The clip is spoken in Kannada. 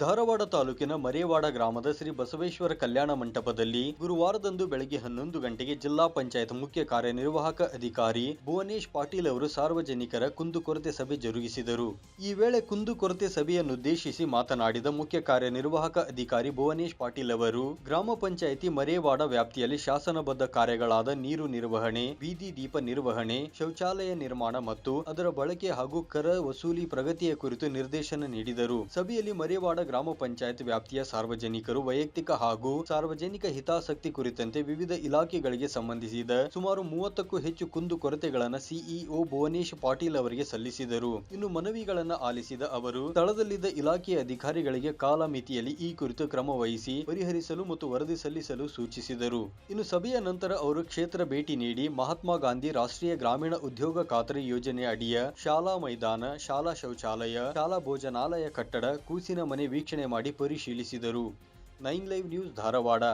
ಧಾರವಾಡ ತಾಲೂಕಿನ ಮರೇವಾಡ ಗ್ರಾಮದ ಶ್ರೀ ಬಸವೇಶ್ವರ ಕಲ್ಯಾಣ ಮಂಟಪದಲ್ಲಿ ಗುರುವಾರದಂದು ಬೆಳಗ್ಗೆ ಹನ್ನೊಂದು ಗಂಟೆಗೆ ಜಿಲ್ಲಾ ಪಂಚಾಯತ್ ಮುಖ್ಯ ಕಾರ್ಯನಿರ್ವಾಹಕ ಅಧಿಕಾರಿ ಭುವನೇಶ್ ಪಾಟೀಲ್ ಅವರು ಸಾರ್ವಜನಿಕರ ಕುಂದುಕೊರತೆ ಸಭೆ ಜರುಗಿಸಿದರು. ಈ ವೇಳೆ ಕುಂದುಕೊರತೆ ಸಭೆಯನ್ನುದ್ದೇಶಿಸಿ ಮಾತನಾಡಿದ ಮುಖ್ಯ ಕಾರ್ಯನಿರ್ವಾಹಕ ಅಧಿಕಾರಿ ಭುವನೇಶ್ ಪಾಟೀಲ್ ಅವರು, ಗ್ರಾಮ ಪಂಚಾಯಿತಿ ಮರೇವಾಡ ವ್ಯಾಪ್ತಿಯಲ್ಲಿ ಶಾಸನಬದ್ಧ ಕಾರ್ಯಗಳಾದ ನೀರು ನಿರ್ವಹಣೆ, ಬೀದಿ ದೀಪ ನಿರ್ವಹಣೆ, ಶೌಚಾಲಯ ನಿರ್ಮಾಣ ಮತ್ತು ಅದರ ಬಳಕೆ ಹಾಗೂ ಕರ ವಸೂಲಿ ಪ್ರಗತಿಯ ಕುರಿತು ನಿರ್ದೇಶನ ನೀಡಿದರು. ಸಭೆಯಲ್ಲಿ ಮರೇವಾಡ ಗ್ರಾಮ ಪಂಚಾಯತ್ ವ್ಯಾಪ್ತಿಯ ಸಾರ್ವಜನಿಕರು ವೈಯಕ್ತಿಕ ಹಾಗೂ ಸಾರ್ವಜನಿಕ ಹಿತಾಸಕ್ತಿ ಕುರಿತಂತೆ ವಿವಿಧ ಇಲಾಖೆಗಳಿಗೆ ಸಂಬಂಧಿಸಿದ ಸುಮಾರು ಮೂವತ್ತಕ್ಕೂ ಹೆಚ್ಚು ಕುಂದು ಕೊರತೆಗಳನ್ನು ಸಿಇಒ ಭುವನೇಶ್ ಪಾಟೀಲ್ ಅವರಿಗೆ ಸಲ್ಲಿಸಿದರು. ಇನ್ನು ಮನವಿಗಳನ್ನು ಆಲಿಸಿದ ಅವರು, ಸ್ಥಳದಲ್ಲಿದ್ದ ಇಲಾಖೆಯ ಅಧಿಕಾರಿಗಳಿಗೆ ಕಾಲಮಿತಿಯಲ್ಲಿ ಈ ಕುರಿತು ಕ್ರಮ ವಹಿಸಿ ಪರಿಹರಿಸಲು ಮತ್ತು ವರದಿ ಸಲ್ಲಿಸಲು ಸೂಚಿಸಿದರು. ಇನ್ನು ಸಭೆಯ ನಂತರ ಅವರು ಕ್ಷೇತ್ರ ಭೇಟಿ ನೀಡಿ ಮಹಾತ್ಮ ಗಾಂಧಿ ರಾಷ್ಟ್ರೀಯ ಗ್ರಾಮೀಣ ಉದ್ಯೋಗ ಖಾತರಿ ಯೋಜನೆ ಅಡಿಯ ಶಾಲಾ ಮೈದಾನ, ಶಾಲಾ ಶೌಚಾಲಯ, ಶಾಲಾ ಭೋಜನಾಲಯ ಕಟ್ಟಡ, ಕೂಸಿನ ಮನೆ ವೀಕ್ಷಣೆ ಮಾಡಿ ಪರಿಶೀಲಿಸಿದರು. Nine live news Dharwad.